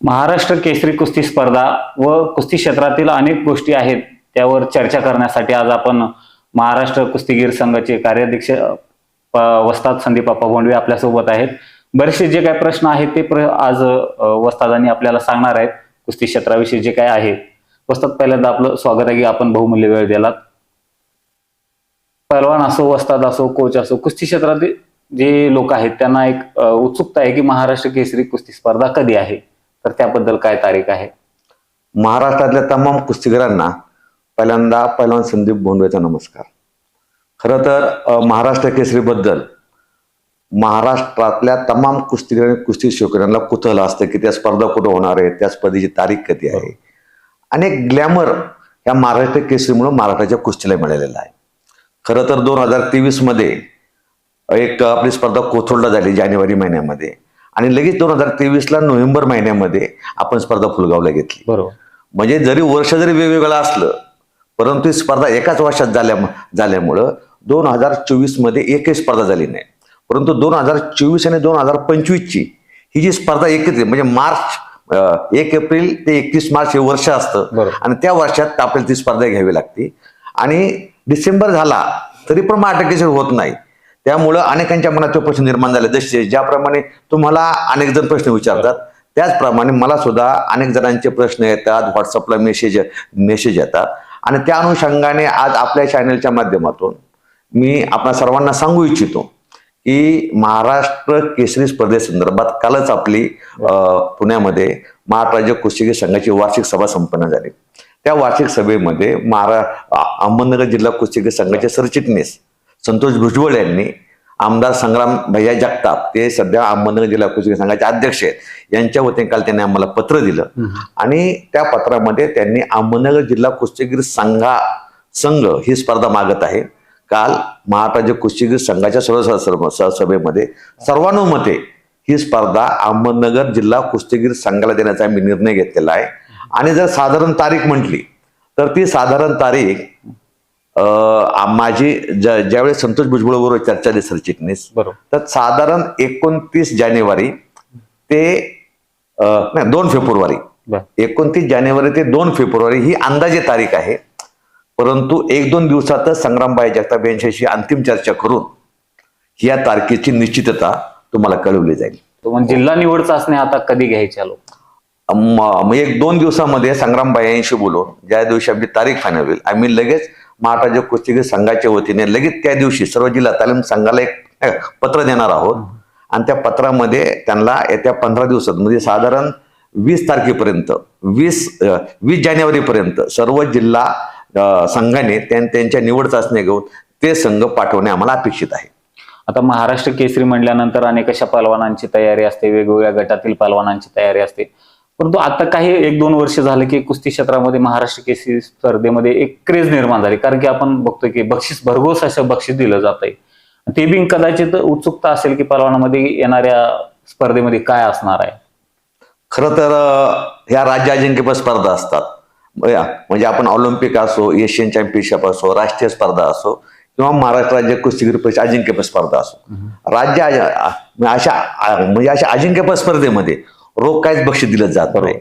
महाराष्ट्र केसरी कुस्ती स्पर्धा व कुस्ती क्षेत्रातील अनेक गोष्टी आहेत त्यावर चर्चा करण्यासाठी आज आपण महाराष्ट्र कुस्तीगीर संघाचे कार्याध्यक्ष वस्ताद संदीप अप्पा भोंडवे आपल्यासोबत आहेत. बरेचसे जे काही प्रश्न आहेत ते प्र आज वस्तादांनी आपल्याला सांगणार आहेत. कुस्ती क्षेत्राविषयी जे काय आहे. वस्ताद पहिल्यांदा आपलं स्वागत आहे की आपण बहुमूल्य वेळ दिलात. पहलवान असो वस्ताद असो कोच असो कुस्ती क्षेत्रातील जे लोक आहेत त्यांना एक उत्सुकता आहे की महाराष्ट्र केसरी कुस्ती स्पर्धा कधी आहे? तर त्याबद्दल काय तारीख आहे? महाराष्ट्रातल्या तमाम कुस्तीगरांना पहिल्यांदा पहिलवान संदीप बोंडवेचा नमस्कार. खरं तर महाराष्ट्र केसरीबद्दल महाराष्ट्रातल्या तमाम कुस्तीगर कुस्ती शिवकऱ्यांना कुतूहल असतं की त्या स्पर्धा कुठं होणार आहे त्या स्पर्धेची तारीख कधी आहे? आणि एक ग्लॅमर या महाराष्ट्र केसरीमुळे महाराष्ट्राच्या कुस्तीला मिळालेला आहे. खरं तर दोन हजार तेवीसमध्ये एक आपली स्पर्धा कोथरूडला झाली जानेवारी महिन्यामध्ये. आणि लगेच दोन हजार तेवीसला नोव्हेंबर महिन्यामध्ये आपण स्पर्धा फुलगावला घेतली. बरोबर. म्हणजे जरी वर्ष जरी वेगवेगळं असलं परंतु ही स्पर्धा एकाच वर्षात झाल्या झाल्यामुळं दोन हजार चोवीसमध्ये एकही स्पर्धा झाली नाही. परंतु दोन हजार चोवीस आणि दोन हजार पंचवीसची ही जी स्पर्धा एकच आहे म्हणजे मार्च एक एप्रिल ते एकतीस मार्च हे वर्ष असतं. आणि त्या वर्षात आपल्याला ती स्पर्धा घ्यावी लागते. आणि डिसेंबर झाला तरी पण महाटकेश्वर होत नाही. त्यामुळं अनेकांच्या मनात तो प्रश्न निर्माण झाले. जसे ज्याप्रमाणे तुम्हाला अनेक जण प्रश्न विचारतात त्याचप्रमाणे मला सुद्धा अनेक जणांचे प्रश्न येतात व्हॉट्सअपला मेसेज मेसेज येतात. आणि त्या अनुषंगाने आज आपल्या चॅनलच्या माध्यमातून मी आपल्या सर्वांना सांगू इच्छितो की महाराष्ट्र केसरी स्पर्धेसंदर्भात कालच आपली पुण्यामध्ये महाराष्ट्र राज्य कुस्तीगीर संघाची वार्षिक सभा संपन्न झाली. त्या वार्षिक सभेमध्ये महारा अहमदनगर जिल्हा कुस्तीगीर संघाचे सरचिटणीस संतोष भुजबळ यांनी आमदार संग्राम भैया जगताप ते सध्या अहमदनगर जिल्हा कुस्तीगीर संघाचे अध्यक्ष आहेत. यांच्या वतीने काल त्यांनी आम्हाला पत्र दिलं. आणि त्या पत्रामध्ये त्यांनी अहमदनगर जिल्हा कुस्तीगीर संघा संघ ही स्पर्धा मागत आहे. काल महाराष्ट्र राज्य कुस्तीगीर संघाच्या सर्व स- सर्व स- सभेमध्ये सर्वानुमते ही स्पर्धा अहमदनगर जिल्हा कुस्तीगीर संघाला देण्याचा आम्ही निर्णय घेतलेला आहे. आणि जर साधारण तारीख म्हटली तर ती साधारण तारीख माझी ज्या- ज्यावेळेस संतोष भुजबळ बरोबर चर्चा झाली सरचिटणीस. बरोबर. तर साधारण एकोणतीस जानेवारी ते नाही दोन फेब्रुवारी. बर. एकोणतीस जानेवारी ते दोन फेब्रुवारी ही अंदाजे तारीख आहे. परंतु एक दोन दिवसातच संग्रामबाई जगताप यांच्याशी अंतिम चर्चा करून या तारखेची निश्चितता तुम्हाला कळवली जाईल. जिल्हा निवड चाचणी आता कधी म- मग एक दोन दिवसामध्ये संग्रामबाई यांशी बोलून ज्या दिवशी आमची तारीख फायनल होईल आम्ही लगेच महाराष्ट्र कुस्तीगीर संघाच्या वतीने लगेच त्या दिवशी सर्व जिल्हा तालीम संघाला एक पत्र देणार आहोत. आणि त्या पत्रामध्ये त्यांना येत्या पंधरा दिवसात म्हणजे साधारण वीस तारखेपर्यंत वीस वीस जानेवारीपर्यंत सर्व जिल्हा संघाने त्यां- त्यांच्या निवड चाचण्या घेऊन ते संघ पाठवणे आम्हाला अपेक्षित आहे. आता महाराष्ट्र केसरी म्हटल्यानंतर अनेक अशा पहलवानांची तयारी असते वेगवेगळ्या गटातील पहलवानांची तयारी असते. परंतु आता काही एक दोन वर्ष झाले की कुस्ती क्षेत्रामध्ये महाराष्ट्र केसरी स्पर्धेमध्ये एक क्रेज निर्माण झाली. कारण की आपण बघतोय की बक्षीस भरघोस असं बक्षीस दिलं जात आहे. ते बी कदाचित उत्सुकता असेल की पहलवानामध्ये येणाऱ्या स्पर्धेमध्ये काय असणार आहे? खरं तर ह्या राज्य अजिंक्यपद स्पर्धा असतात. या- म्हणजे आपण ऑलिम्पिक असो एशियन चॅम्पियनशिप असो राष्ट्रीय स्पर्धा असो किंवा महाराष्ट्र राज्य कुस्तीगीर परिषद अजिंक्यपद स्पर्धा असो. राज्य म्हणजे अशा म्हणजे अशा अजिंक्यपद स्पर्धेमध्ये रोख काहीच बक्षीस दिलं जात नाही.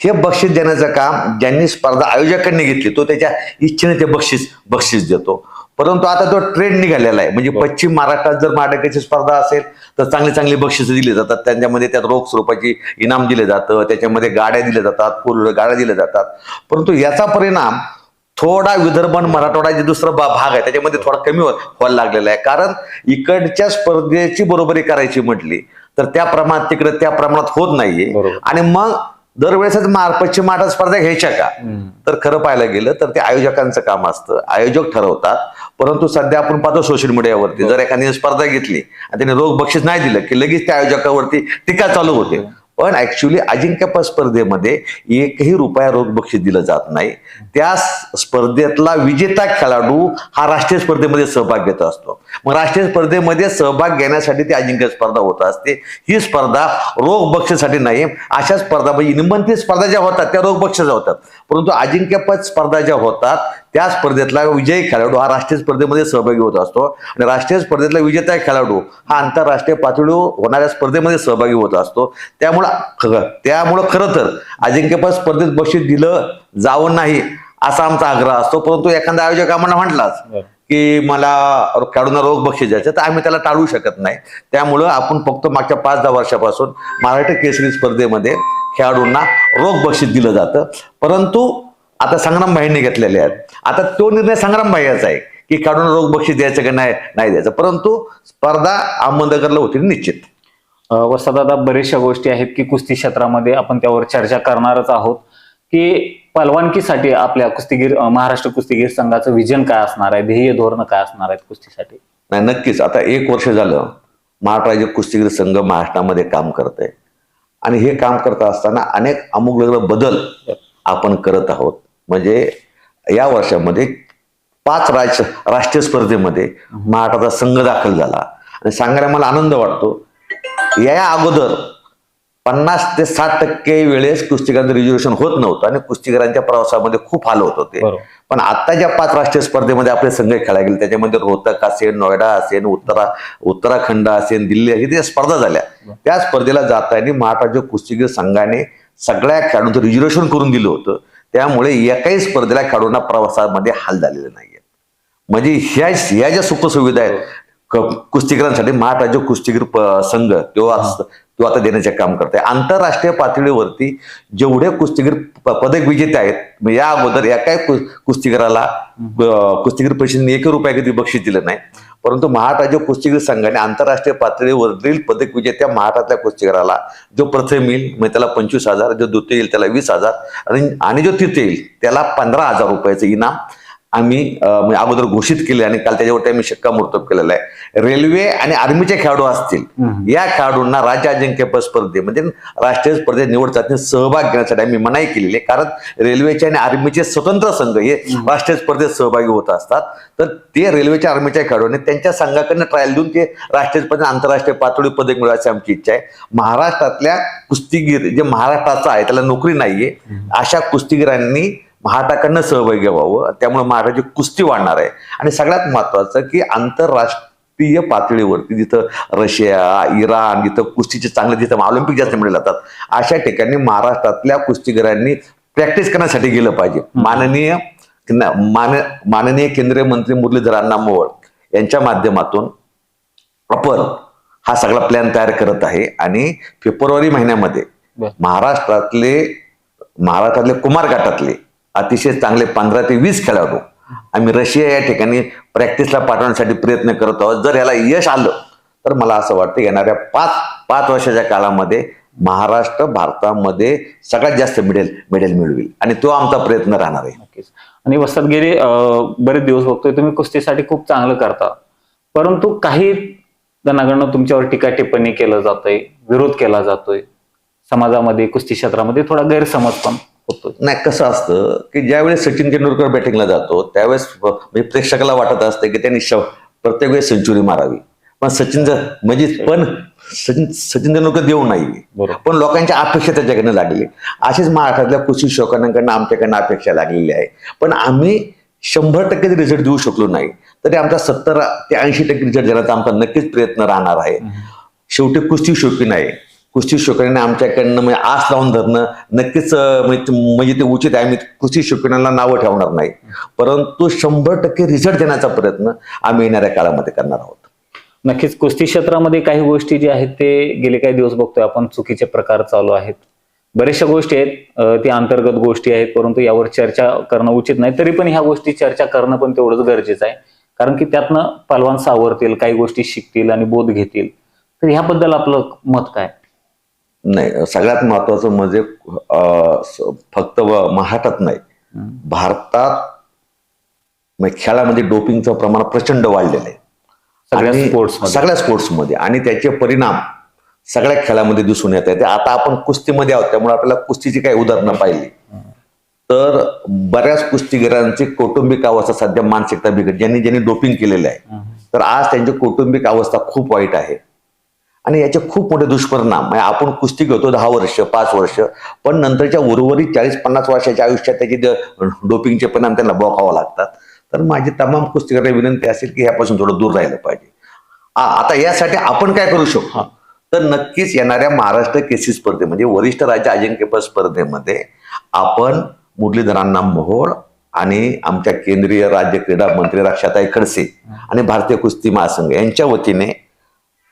हे बक्षीस देण्याचं काम ज्यांनी स्पर्धा आयोजकांनी घेतली तो त्याच्या इच्छेने ते बक्षीस बक्षीस देतो. परंतु आता तो ट्रेंड निघालेला आहे. म्हणजे पश्चिम महाराष्ट्रात जर माटकाची स्पर्धा असेल तर चांगली चांगली बक्षिसं दिली जातात. त्यांच्यामध्ये त्यात रोख स्वरूपाची इनाम दिले जातं. त्याच्यामध्ये गाड्या दिल्या जातात फुल गाड्या दिल्या जातात. परंतु याचा परिणाम थोडा विदर्भ मराठवाडा जे दुसरा भाग आहे त्याच्यामध्ये थोडा कमी व्हायला लागलेला आहे. कारण इकडच्या स्पर्धेची बरोबरी करायची म्हटली तर त्या प्रमाणात तिकडे त्या प्रमाणात होत नाहीये. आणि मग दरवेळेसच पश्चिम महाराष्ट्र स्पर्धा घ्यायच्या का? तर खरं पाहायला गेलं तर ते आयोजकांचं काम असतं. आयोजक ठरवतात. परंतु सध्या आपण पाहतो सोशल मीडियावरती जर एखाद्याने स्पर्धा घेतली आणि त्याने रोख बक्षीस नाही दिलं की लगेच त्या आयोजकावरती टीका चालू होते. पण ऍक्च्युली अजिंक्यपद स्पर्धेमध्ये एकही रुपया रोख बक्षीस दिलं जात नाही. त्या स्पर्धेतला विजेता खेळाडू हा राष्ट्रीय स्पर्धेमध्ये सहभाग घेत असतो. मग राष्ट्रीय स्पर्धेमध्ये सहभाग घेण्यासाठी ती अजिंक्य स्पर्धा होत असते. ही स्पर्धा रोख बक्षीसाठी नाही अशा स्पर्धा म्हणजे निमंत्रित स्पर्धा ज्या होतात त्या रोख बक्षीस होतात. परंतु अजिंक्यपद स्पर्धा ज्या होतात त्या स्पर्धेतला विजयी खेळाडू हा राष्ट्रीय स्पर्धेमध्ये सहभागी होत असतो. आणि राष्ट्रीय स्पर्धेतला विजेता खेळाडू हा आंतरराष्ट्रीय पातळीवर होणाऱ्या स्पर्धेमध्ये सहभागी होत असतो. त्यामुळं त्यामुळं खरं तर अजिंक्यपद स्पर्धेत बक्षीस दिलं जावं नाही असा आमचा आग्रह असतो. परंतु एखाद्या आयोजक आम्हाला म्हटलाच की मला खेळाडूंना रोग बक्षीस द्यायचं तर आम्ही त्याला टाळू शकत नाही. त्यामुळं आपण फक्त मागच्या पाच दहा वर्षापासून महाराष्ट्र केसरी स्पर्धेमध्ये खेळाडूंना रोग बक्षीस दिलं जातं. परंतु आता संग्राम भाईंनी घेतलेले आहेत. आता तो निर्णय संग्राम भाईयाचा आहे की खेळाडूंना रोग बक्षीस द्यायचं की नाही नाही द्यायचं. परंतु स्पर्धा अहमदनगरला होती निश्चित. आता बऱ्याचशा गोष्टी आहेत की कुस्ती क्षेत्रामध्ये आपण त्यावर चर्चा करणारच आहोत की पलवानकीसाठी आपल्या कुस्तीगीर महाराष्ट्र कुस्तीगीर संघाचं विजन काय असणार आहे? ध्येय धोरण काय असणार आहेत कुस्तीसाठी? नाही नक्कीच. आता एक वर्ष झालं महाराष्ट्र राज्य कुस्तीगीर संघ महाराष्ट्रामध्ये काम करत आहे आणि हे काम करत असताना अनेक अमुक बदल आपण करत आहोत. म्हणजे या वर्षामध्ये पाच राज्य राष्ट्रीय स्पर्धेमध्ये महाराष्ट्राचा संघ दाखल झाला. आणि सांगायला मला आनंद वाटतो या अगोदर पन्नास ते साठ टक्के वेळेस कुस्तिकांचं रिझर्वेशन होत नव्हतं आणि कुस्तीगरांच्या प्रवासामध्ये खूप हाल होत होते. पण आता ज्या पाच राष्ट्रीय स्पर्धेमध्ये आपले संघ खेळायला गेले त्याच्यामध्ये रोहतक असेल नोएडा असेल उत्तरा उत्तराखंड असेल दिल्ली असेल त्या स्पर्धा झाल्या. त्या स्पर्धेला जाताना महाराष्ट्र कुस्तीगीर संघाने सगळ्या खेळाडूंचं रिझर्वेशन करून दिलं होतं. त्यामुळे एकाही स्पर्धेला खेळाडूंना प्रवासामध्ये हाल झालेले नाहीये. म्हणजे ह्या ह्या ज्या सुखसुविधा आहेत क- कुस्तीगीरांसाठी महाराष्ट्र कुस्तीगीर संघ आज- तो आता देण्याचे काम करते आंतरराष्ट्रीय पातळीवरती जेवढे कुस्तीगीर प- पदक विजेते आहेत म्हणजे या अगोदर या कु- कुस्तीगीराला कुस्तीगीर परिषदेने एक रुपया कधी बक्षीस दिलं नाही. परंतु महाराष्ट्र कुस्तीगीर संघाने आंतरराष्ट्रीय पातळीवरील पदक विजेत्या महाराष्ट्रातल्या कुस्तीगीराला जो प्रथम येईल मग त्याला पंचवीस हजार जो द्वितीय येईल त्याला वीस हजार आणि आणि जो तिथे येईल त्याला पंधरा हजार रुपयाचं इनाम आम्ही म्हणजे अगोदर घोषित केले आणि काल त्याच्यावरती आम्ही शिक्कामोर्तब केलेला आहे. रेल्वे आणि आर्मीचे खेळाडू असतील या खेळाडूंना राज्य अजिंक्यपद स्पर्धे म्हणजे राष्ट्रीय स्पर्धेत निवड चाचणीत सहभाग घेण्यासाठी आम्ही मनाई केलेली आहे. कारण रेल्वेचे आणि आर्मीचे स्वतंत्र संघ हे राष्ट्रीय स्पर्धेत सहभागी होत असतात. तर ते रेल्वेच्या आर्मीच्या खेळाडूंनी त्यांच्या संघाकडनं ट्रायल देऊन ते राष्ट्रीय स्पर्धेत आंतरराष्ट्रीय पातळी पदक मिळवायची आमची इच्छा आहे. महाराष्ट्रातल्या कुस्तीगीर जे महाराष्ट्राचा आहे त्याला नोकरी नाहीये अशा कुस्तीगिरांनी महाराष्ट्राकडनं सहभागी व्हावं त्यामुळे महाराष्ट्राची कुस्ती वाढणार आहे. आणि सगळ्यात महत्वाचं की आंतरराष्ट्रीय पातळीवरती जिथं रशिया इराण जिथं कुस्तीचे चांगले जिथं ऑलिम्पिक जास्त मिळले जातात अशा ठिकाणी महाराष्ट्रातल्या कुस्तीगिरांनी प्रॅक्टिस करण्यासाठी गेलं पाहिजे. माननीय मान माननीय केंद्रीय मंत्री मुरलीधर अण्णा मोहोळ यांच्या माध्यमातून प्रॉपर हा सगळा प्लॅन तयार करत आहे. आणि फेब्रुवारी महिन्यामध्ये. महाराष्ट्रातले महाराष्ट्रातले कुमार गटातले अतिशय चांगले पंधरा ते वीस खेळाडू. आम्ही रशिया या ठिकाणी प्रॅक्टिसला पाठवण्यासाठी प्रयत्न करत आहोत. जर याला यश आलं तर मला असं वाटतं येणाऱ्या पाच पाच वर्षाच्या काळामध्ये महाराष्ट्र भारतामध्ये सगळ्यात जास्त मेडल मेडल मिळवी आणि तो आमचा प्रयत्न राहणार आहे. नक्कीच. आणि वस्तात गेले बरेच दिवस बघतोय. तुम्ही कुस्तीसाठी खूप चांगलं करता. परंतु काही जणांकडनं तुमच्यावर टीका टिप्पणी केलं जातंय विरोध केला जातोय. समाजामध्ये कुस्ती क्षेत्रामध्ये थोडा गैरसमज पण. होतो. नाही कसं असतं की ज्यावेळेस सचिन तेंडुलकर बॅटिंगला जातो त्यावेळेस म्हणजे प्रेक्षकाला वाटत असतं की त्यांनी श- प्रत्येक वेळेस सेंचुरी मारावी. पण सचिन जर म्हणजे पण सचिन सचिन तेंडुलकर देऊ नाही. पण लोकांच्या अपेक्षा त्याच्याकडनं लागली. अशीच महाराष्ट्रातल्या कृषी शोकांकडनं आमच्याकडनं अपेक्षा लागलेली आहे. पण आम्ही शंभर टक्के रिझल्ट देऊ शकलो नाही. तरी आमचा सत्तर ते ऐंशी टक्के रिझल्ट देण्याचा आमचा नक्कीच प्रयत्न राहणार आहे. शेवटी कुस्ती शौकीन आहे कुस्ती शौकीनाने आमच्याकडनं म्हणजे आस लावून धरणं नक्कीच म्हणजे, म्हणजे ते उचित आहे. आम्ही कुस्ती शौकीनाला नावं ठेवणार नाही. परंतु शंभर टक्के रिझल्ट देण्याचा प्रयत्न आम्ही येणाऱ्या काळामध्ये करणार आहोत. नक्कीच कुस्ती क्षेत्रामध्ये काही गोष्टी ज्या आहेत ते गेले काही दिवस बघतोय. आपण चुकीचे प्रकार चालू आहेत. बऱ्याचशा गोष्टी आहेत. अं, त्या अंतर्गत गोष्टी आहेत परंतु यावर चर्चा करणं उचित नाही. तरी पण ह्या गोष्टी चर्चा करणं पण तेवढंच गरजेचं आहे. कारण की त्यातनं पलवान सावरतील काही गोष्टी शिकतील आणि बोध घेतील. तर ह्याबद्दल आपलं मत काय? नाही सगळ्यात महत्वाचं म्हणजे फक्त महाराष्ट्रात नाही. भारतात खेळामध्ये डोपिंगचं प्रमाण प्रचंड वाढलेलं आहे. सगळ्या आणि स्पोर्ट्समध्ये. सगळ्या स्पोर्ट्समध्ये. आणि त्याचे परिणाम सगळ्या खेळामध्ये दिसून येत आहेत. आता आपण कुस्तीमध्ये आहोत त्यामुळे आपल्याला कुस्तीची काही उदाहरणं पाहिली. तर बऱ्याच कुस्तीगिरांची कौटुंबिक अवस्था सध्या मानसिकता बिघड ज्यांनी ज्यांनी डोपिंग केलेलं आहे. तर आज त्यांची कौटुंबिक अवस्था खूप वाईट आहे. आणि याचे खूप मोठे दुष्परिणाम. म्हणजे आपण कुस्ती घेतो दहा वर्ष पाच वर्ष पण नंतरच्या उर्वरित चाळीस पन्नास वर्षाच्या आयुष्यात त्याचे डोपिंगचे परिणाम त्यांना भोगावं लागतात. तर माझी तमाम कुस्तीकरांना विनंती असेल की ह्यापासून थोडं दूर राहिलं पाहिजे. आ- आता यासाठी आपण काय करू शकतो तर नक्कीच येणाऱ्या महाराष्ट्र केसी स्पर्धे म्हणजे वरिष्ठ राज्य अजिंक्यपद स्पर्धेमध्ये आपण मुरलीधरांना मोहोळ आणि आमच्या केंद्रीय राज्य क्रीडा मंत्री रक्षाताई खडसे आणि भारतीय कुस्ती महासंघ यांच्या वतीने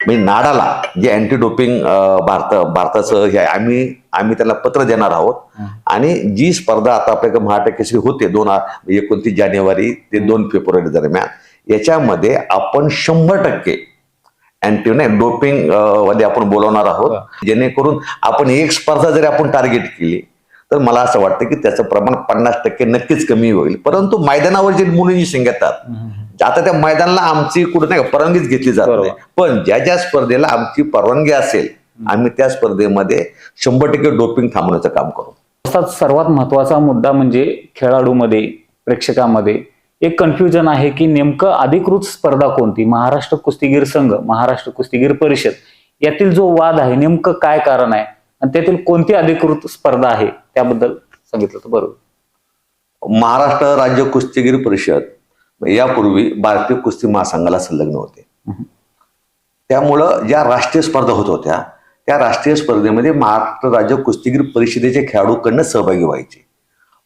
म्हणजे नाडाला जे अँटी डोपिंग भारत भारताचं हे आहे आम्ही आम्ही त्याला पत्र देणार आहोत. आणि जी स्पर्धा आता आपल्याकडे केसरी होते दोन एकोणतीस जानेवारी ते दोन फेब्रुवारी दरम्यान याच्यामध्ये आपण शंभर टक्के अँटी नाही डोपिंगमध्ये आपण बोलवणार आहोत. जेणेकरून आपण एक स्पर्धा जरी आपण टार्गेट केली तर मला असं वाटतं की त्याचं प्रमाण पन्नास टक्के नक्कीच कमी होईल. परंतु मैदानावर जे मुली जी येतात आता त्या मैदानाला आमची कुठं नाही का परवानगीच घेतली जात. नाही. पण ज्या ज्या स्पर्धेला आमची परवानगी असेल आम्ही त्या स्पर्धेमध्ये शंभर टक्के डोपिंग थांबवण्याचं काम करू. अर्थात सर्वात महत्त्वाचा मुद्दा म्हणजे खेळाडूमध्ये प्रेक्षकामध्ये एक कन्फ्युजन आहे की नेमकं अधिकृत स्पर्धा कोणती? महाराष्ट्र कुस्तीगीर संघ महाराष्ट्र कुस्तीगीर परिषद यातील जो वाद आहे नेमकं काय कारण आहे? आणि त्यातील कोणती अधिकृत स्पर्धा आहे? त्याबद्दल सांगितलं तर बरोबर. महाराष्ट्र राज्य कुस्तीगीर परिषद यापूर्वी भारतीय कुस्ती महासंघाला संलग्न होते. त्यामुळं ज्या राष्ट्रीय स्पर्धा होत होत्या त्या राष्ट्रीय स्पर्धेमध्ये महाराष्ट्र राज्य कुस्तीगीर परिषदेचे खेळाडूकडनं सहभागी व्हायचे.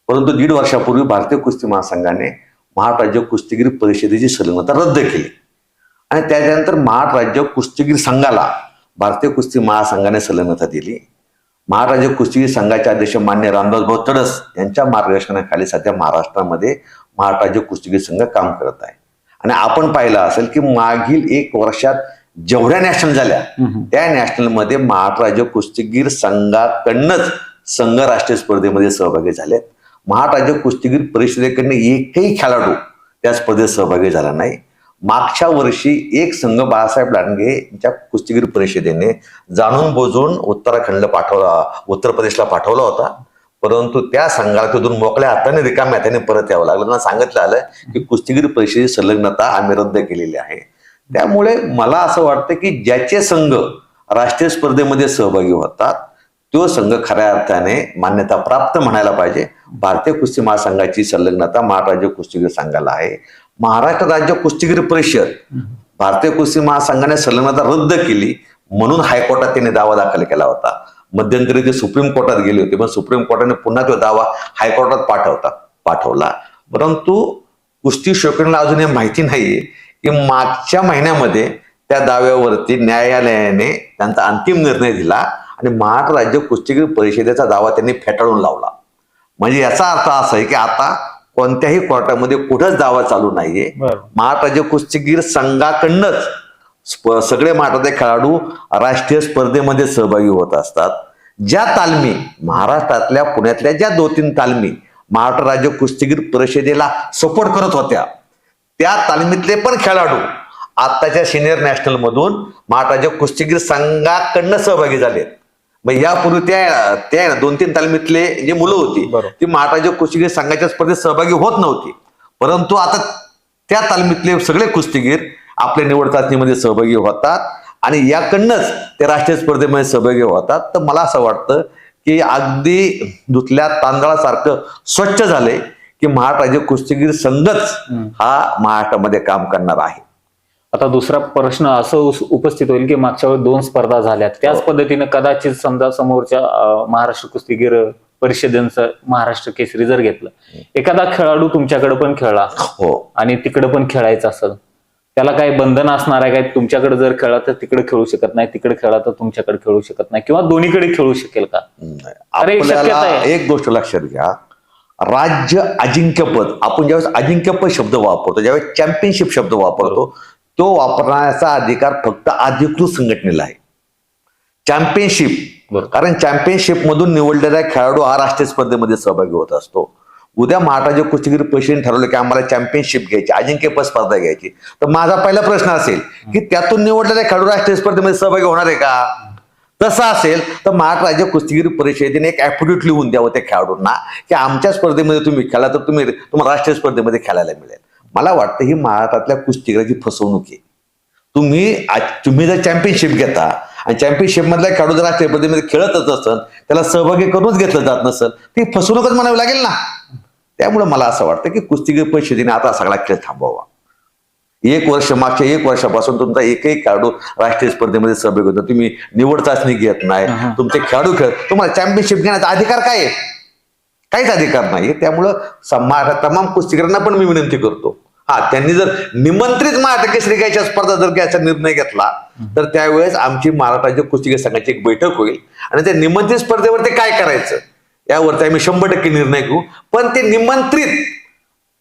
परंतु दीड वर्षापूर्वी भारतीय कुस्ती महासंघाने महाराष्ट्र राज्य कुस्तीगीर परिषदेची संलग्नता रद्द केली. आणि त्याच्यानंतर महाराष्ट्र राज्य कुस्तीगीर संघाला भारतीय कुस्ती महासंघाने संलग्नता दिली. महाराष्ट्र कुस्तीगीर संघाचे अध्यक्ष मान्य रामदास भाऊ तडस यांच्या मार्गदर्शनाखाली सध्या महाराष्ट्रामध्ये महाराष्ट्र राज्य कुस्तीगीर संघ काम करत आहे. आणि आपण पाहिलं असेल की मागील एक वर्षात जेवढ्या नॅशनल झाल्या त्या नॅशनलमध्ये महाराष्ट्र राज्य कुस्तीगीर संघाकडनंच संघ राष्ट्रीय स्पर्धेमध्ये सहभागी झालेत. महाराष्ट्र राज्य कुस्तीगीर परिषदेकडनं एकही खेळाडू त्या स्पर्धेत सहभागी झाला नाही. मागच्या वर्षी एक संघ बाळासाहेब लांडगे यांच्या कुस्तीगीर परिषदेने जाणून बोजून उत्तराखंडला पाठवला उत्तर प्रदेशला पाठवला होता. परंतु त्या संघाला तिथून मोकळ्या हाताने रिकाम्या हाताने परत यावं लागलं. त्यांना सांगितलं आलं की कुस्तीगीर परिषदेची संलग्नता आम्ही रद्द केलेली आहे. त्यामुळे मला असं वाटतं की ज्याचे संघ राष्ट्रीय स्पर्धेमध्ये सहभागी होतात तो संघ खऱ्या अर्थाने मान्यता प्राप्त म्हणायला पाहिजे. भारतीय कुस्ती महासंघाची संलग्नता महाराष्ट्र कुस्तीगीर संघाला आहे. महाराष्ट्र राज्य कुस्तीगीर परिषद भारतीय कुस्ती महासंघाने संलग्नता रद्द केली म्हणून हायकोर्टात त्यांनी दावा दाखल केला होता. मध्यंतरी ते सुप्रीम कोर्टात गेले होते पण सुप्रीम कोर्टाने पुन्हा तो दावा हायकोर्टात पाठवता पाठवला. परंतु कुस्ती शौकीनला अजून हे माहिती नाहीये की मागच्या महिन्यामध्ये त्या दाव्यावरती न्यायालयाने त्यांचा अंतिम निर्णय दिला आणि महाराष्ट्र राज्य कुस्तीगीर परिषदेचा दावा त्यांनी फेटाळून लावला. म्हणजे याचा अर्थ असा आहे की आता कोणत्याही कोर्टामध्ये कुठंच दावा चालू नाहीये. महाराष्ट्र राज्य कुस्तीगीर संघाकडनंच सगळे महाराष्ट्राचे खेळाडू राष्ट्रीय स्पर्धेमध्ये सहभागी होत असतात. ज्या तालमी महाराष्ट्रातल्या पुण्यातल्या ज्या दोन तीन तालमी महाराष्ट्र राज्य कुस्तीगीर परिषदेला सपोर्ट करत होत्या त्या तालमीतले पण खेळाडू आत्ताच्या सिनियर नॅशनल मधून महाराष्ट्र राज्य कुस्तीगीर संघाकडनं सहभागी झालेत. मग यापूर्वी त्या त्या दोन तीन तालमीतले जे मुलं होती. ती राज्य कुस्तीगीर संघाच्या स्पर्धेत सहभागी होत नव्हती. परंतु आता त्या तालमीतले सगळे कुस्तीगीर आपल्या निवड चाचणीमध्ये सहभागी होतात आणि याकडनंच ते राष्ट्रीय स्पर्धेमध्ये सहभागी होतात. तर मला असं वाटतं की अगदी धुतल्या तांदळासारखं स्वच्छ झाले की महाराष्ट्र राज्य कुस्तीगीर संघच हा महाराष्ट्रामध्ये काम करणार आहे. आता दुसरा प्रश्न असं उपस्थित होईल की मागच्या वेळी दोन स्पर्धा झाल्या त्याच पद्धतीने कदाचित समजा समोरच्या महाराष्ट्र कुस्तीगीर परिषदेचं महाराष्ट्र केसरी जर घेतलं एखादा खेळाडू तुमच्याकडे पण खेळला हो. आणि तिकडे पण खेळायचं असेल त्याला काही बंधन असणार आहे काय तुमच्याकडे जर खेळला तर तिकडे खेळू शकत नाही तिकडे खेळला तर तुमच्याकडे खेळू शकत नाही किंवा दोन्हीकडे खेळू शकेल का. एक गोष्ट लक्षात घ्या. राज्य अजिंक्यपद आपण ज्यावेळेस अजिंक्यपद शब्द वापरतो ज्यावेळेस चॅम्पियनशिप शब्द वापरतो तो वापरण्याचा अधिकार फक्त अधिकृत संघटनेला आहे. चॅम्पियनशिप. कारण चॅम्पियनशिप मधून निवडलेला खेळाडू हा राष्ट्रीय स्पर्धेमध्ये सहभागी होत असतो. उद्या महाराष्ट्र कुस्तीगीर परिषदेने ठरवलं की आम्हाला चॅम्पियनशिप घ्यायची अजिंक्यपद स्पर्धा घ्यायची. तर माझा पहिला प्रश्न असेल की त्यातून निवडलेला खेळाडू राष्ट्रीय स्पर्धेमध्ये सहभागी होणार आहे का? तसं असेल तर महाराष्ट्र राज्य कुस्तीगीर परिषदेने एक ऍफिडेविट लिहून द्यावं त्या खेळाडूंना की आमच्या स्पर्धेमध्ये तुम्ही खेळा तर तुम्ही तुम्हाला राष्ट्रीय स्पर्धेमध्ये खेळायला मिळेल. मला वाटतं ही महाराष्ट्रातल्या कुस्तीगीराची फसवणूक आहे. तुम्ही आज- तुम्ही जर चॅम्पियनशिप घेता आणि चॅम्पियनशिप मधला खेळाडू जर राष्ट्रीय स्पर्धेमध्ये खेळतच असेल त्याला सहभागी करूनच घेतलं जात नसेल ती फसवणूकच म्हणावी लागेल ना. त्यामुळे मला असं वाटतं की कुस्तीगीर परिषदेने आता सगळा खेळ थांबवावा. एक वर्ष मागच्या एक वर्षापासून तुमचा एकही खेळाडू राष्ट्रीय स्पर्धेमध्ये सहभागी होतो तुम्ही निवड चाचणी घेत नाही तुमचे खेळाडू खेळ तुम्हाला चॅम्पियनशिप घेण्याचा अधिकार काय आहे? काहीच अधिकार नाही त्यामुळं समाज तमाम कुस्तीगरांना पण मी विनंती करतो. हा त्यांनी जर निमंत्रित महाराष्ट्र केसरी घ्यायच्या स्पर्धा जर घ्यायचा निर्णय घेतला तर त्यावेळेस आमची महाराष्ट्र कुस्तीगीर संघाची एक बैठक होईल. आणि त्या निमंत्रित स्पर्धेवर ते काय करायचं? यावरती आम्ही शंभर टक्के निर्णय घेऊ. पण ते निमंत्रित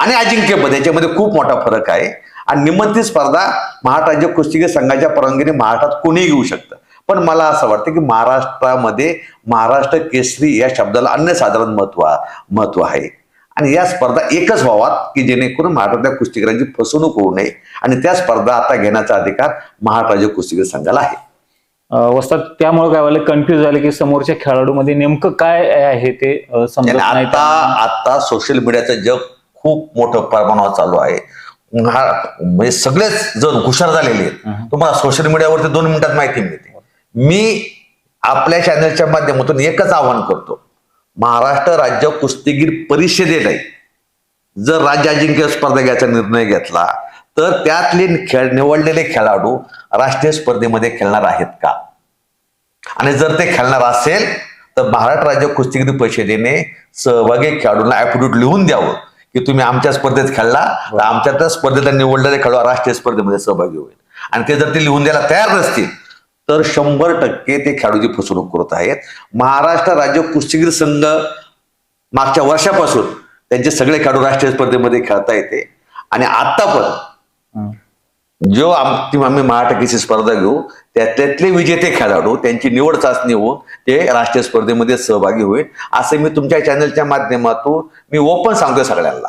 आणि अजिंक्यपद याच्यामध्ये खूप मोठा फरक आहे. आणि निमंत्रित स्पर्धा महाराष्ट्र राज्य कुस्तीगीर संघाच्या परवानगीने महाराष्ट्रात कोणीही घेऊ शकतं. पण मला असं वाटतं की महाराष्ट्रामध्ये महाराष्ट्र केसरी या शब्दाला अन्यसाधारण महत्त्व महत्त्व आहे. आणि या स्पर्धा एकच व्हावात की जेणेकरून महाराष्ट्रातल्या कुस्तीगीरांची फसवणूक होऊ नये. आणि त्या स्पर्धा आता घेण्याचा अधिकार महाराष्ट्र राज्य कुस्तीगीर संघाला आहे. अं, वस्ताद त्यामुळे काय व्हायला कन्फ्युज झाले की समोरच्या खेळाडूमध्ये नेमकं काय आहे ते आता आता सोशल मीडियाचं जग खूप मोठं प्रमाणावर चालू आहे. म्हणजे सगळेच जण हुशार झालेले आहेत. तुम्हाला सोशल मीडियावरती दोन मिनिटात माहिती मिळते. मी आपल्या चॅनलच्या माध्यमातून एकच आवाहन करतो. महाराष्ट्र राज्य कुस्तीगीर परिषदेने जर राज्य अजिंक्य स्पर्धा घ्यायचा निर्णय घेतला तर त्यातले खेळ निवडलेले खेळाडू राष्ट्रीय स्पर्धेमध्ये खेळणार आहेत का? आणि जर ते खेळणार असेल तर महाराष्ट्र राज्य कुस्तीगीर परिषदेने सहभागी खेळाडूंना ऍफिडेव्हिट लिहून द्यावं की तुम्ही आमच्या स्पर्धेत खेळला तर आमच्या त्या स्पर्धेत निवडलेले खेळाडू राष्ट्रीय स्पर्धेमध्ये सहभागी होईल. आणि ते जर ते लिहून द्यायला तयार नसतील तर शंभर टक्के ते खेळाडूची फसवणूक करत आहेत. महाराष्ट्र राज्य कुस्तीगीर संघ मागच्या वर्षापासून त्यांचे सगळे खेळाडू राष्ट्रीय स्पर्धेमध्ये खेळता येते. आणि आता पण जो आम्ही महाटकीची स्पर्धा घेऊ त्यातले विजेते खेळाडू त्यांची निवड चाचणी होऊन ते राष्ट्रीय स्पर्धेमध्ये सहभागी होईल असं मी तुमच्या चॅनलच्या माध्यमातून मी ओपन सांगतोय सगळ्यांना.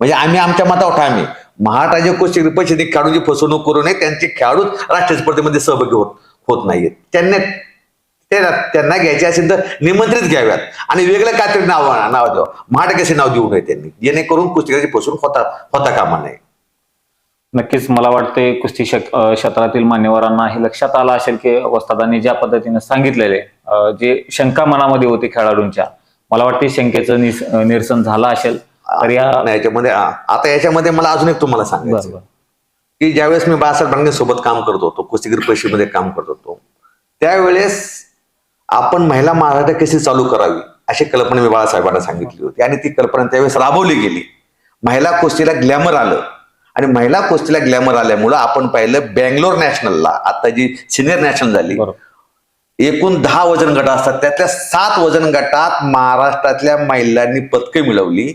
म्हणजे आम्ही आमच्या मतावर ठाम आहे. महाराष्ट्र कुस्ती परिषदे खेळाडूंची फसवणूक करू नये त्यांचे खेळाडू राष्ट्रीय स्पर्धेमध्ये सहभागी होत होत नाहीयेत. त्यांनी ते त्यांना घ्यायचे असेल तर निमंत्रित घ्याव्यात. आणि वेगळं काहीतरी नाव नाव द्यावं. महाटकेचे नाव देऊ नये त्यांनी. जेणेकरून कुस्तीची फसवणूक होता होता कामा नये. नक्कीच मला वाटते कुस्ती क्षेत्रातील मान्यवरांना हे लक्षात आलं असेल की वस्तादांनी ज्या पद्धतीने सांगितलेले जे शंका मनामध्ये होते खेळाडूंच्या मला वाटते शंकेचं निरसन झालं असेल. तर याच्यामध्ये आता याच्यामध्ये मला अजून एक तुम्हाला सांगायचं की ज्यावेळेस मी बाळासाहेब बांगे सोबत काम करत होतो कुस्तीगीर परिषदेमध्ये काम करत होतो त्यावेळेस आपण महिला महाराष्ट्र केसरी चालू करावी अशी कल्पना मी बाळासाहेबांना सांगितली होती. आणि ती कल्पना त्यावेळेस राबवली गेली. महिला कुस्तीला ग्लॅमर आलं. आणि महिला कुस्तीला ग्लॅमर आल्यामुळं आपण पाहिलं बँगलोर नॅशनलला आता जी सिनियर नॅशनल झाली एकूण दहा वजन गट असतात. त्यातल्या सात वजन गटात महाराष्ट्रातल्या महिलांनी पदकं मिळवली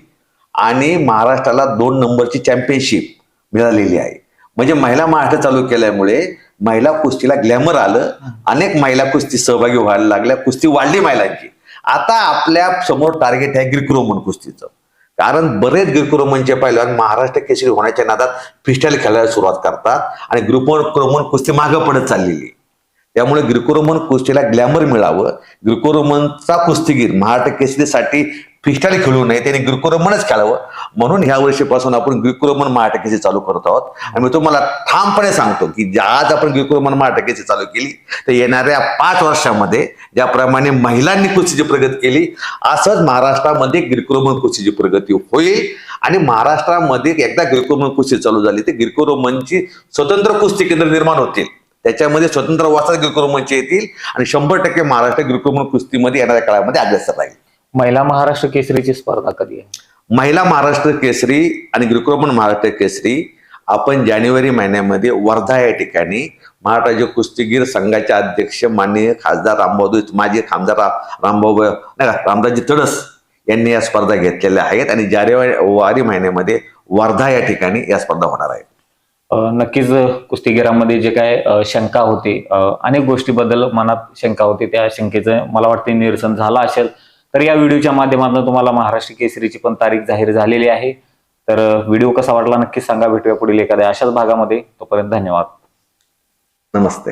आणि महाराष्ट्राला दोन नंबरची चॅम्पियनशिप मिळालेली आहे. म्हणजे महिला महाराष्ट्र चालू केल्यामुळे महिला कुस्तीला ग्लॅमर आलं. अनेक महिला कुस्ती सहभागी व्हायला लागल्या. कुस्ती वाढली महिलांची. आता आपल्यासमोर टार्गेट आहे ग्रीक कुस्तीचं. कारण बरेच ग्रीक पहिलवान महाराष्ट्र केसरी होण्याच्या नादात फ्रीस्टाईल खेळायला सुरुवात करतात आणि ग्रीको कुस्ती मागं पडत चाललेली. त्यामुळे ग्रिकोरोमन कुस्तीला ग्लॅमर मिळावं. ग्रिकोरोमनचा कुस्तीगीर महाराष्ट्र केसरीसाठी फ्रीस्टाईल खेळू नये त्याने ग्रिकोरोमनच खेळावं. म्हणून ह्या वर्षीपासून आपण ग्रिकोरोमन महाटकेची चालू करत आहोत. आणि मी तुम्हाला ठामपणे सांगतो की ज्या आज आपण ग्रिकोरोमन महाटकेची चालू केली तर येणाऱ्या पाच वर्षामध्ये ज्याप्रमाणे महिलांनी कुस्तीची प्रगती केली असंच महाराष्ट्रामध्ये ग्रिकोरोमन कुस्तीची प्रगती होईल. आणि महाराष्ट्रामध्ये एकदा ग्रिकोरोमन कुस्ती चालू झाली तर ग्रिकोरोमनची स्वतंत्र कुस्ती केंद्र निर्माण होतील. त्याच्यामध्ये स्वतंत्र वाचक ग्रिकोरोमनचे येतील आणि शंभर टक्के महाराष्ट्र ग्रिकोरोमन कुस्तीमध्ये येणाऱ्या काळामध्ये अग्रेसर राहील. महिला महाराष्ट्र केसरीची स्पर्धा कधी आहे? महिला महाराष्ट्र केसरी आणि ग्रिकोरोमन महाराष्ट्र केसरी आपण जानेवारी महिन्यामध्ये वर्धा या ठिकाणी महाराष्ट्र राज्य कुस्तीगीर संघाचे अध्यक्ष माननीय खासदार रामभाऊ माजी खासदार रा- रामभाऊ नाही का रामराजी तडस यांनी या स्पर्धा घेतलेल्या आहेत आणि जानेवारी महिन्यामध्ये वर्धा या ठिकाणी या स्पर्धा होणार आहेत नक्कीच कुस्तीगिरांमध्ये जे काय शंका होती अनेक गोष्टीबद्दल मनात शंका होती. त्या शंकेचं मला वाटते निरसन झालं असेल. तर या व्हिडिओच्या माध्यमातून तुम्हाला महाराष्ट्र केसरीची पण तारीख जाहीर झालेली आहे. तर व्हिडिओ कसा वाटला नक्कीच सांगा. भेटूया पुढील एखाद्या अशाच भागामध्ये. तोपर्यंत धन्यवाद. नमस्ते.